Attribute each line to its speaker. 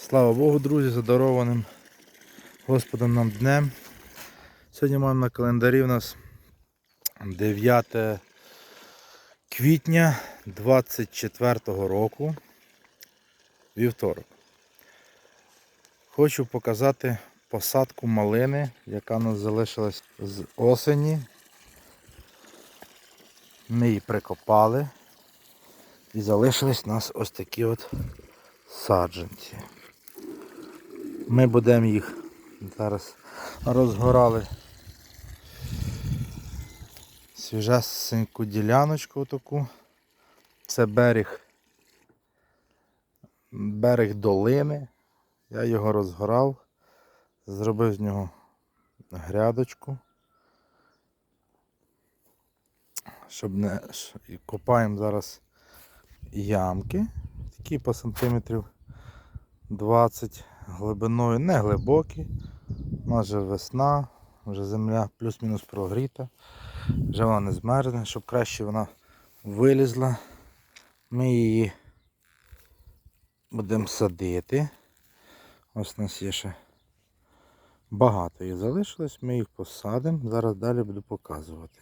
Speaker 1: Слава Богу, друзі, задарованим Господом нам днем. Сьогодні маємо на календарі у нас 9 квітня 24 року, вівторок. Хочу показати посадку малини, яка у нас залишилась з осені. Ми її прикопали і залишились у нас ось такі от саджанці. Ми будемо їх зараз розгорали свіжесеньку діляночку таку. Це берег, берег долини. Я його розгорав, зробив з нього грядочку. Щоб не і копаємо зараз ямки, такі по сантиметрів 20 глибиною, не глибокі. У нас вже весна, вже земля плюс-мінус прогріта. Вже вона не змерзне, щоб краще вона вилізла. Ми її будемо садити. Ось у нас є ще багато їх залишилось, ми їх посадимо. Зараз далі буду показувати.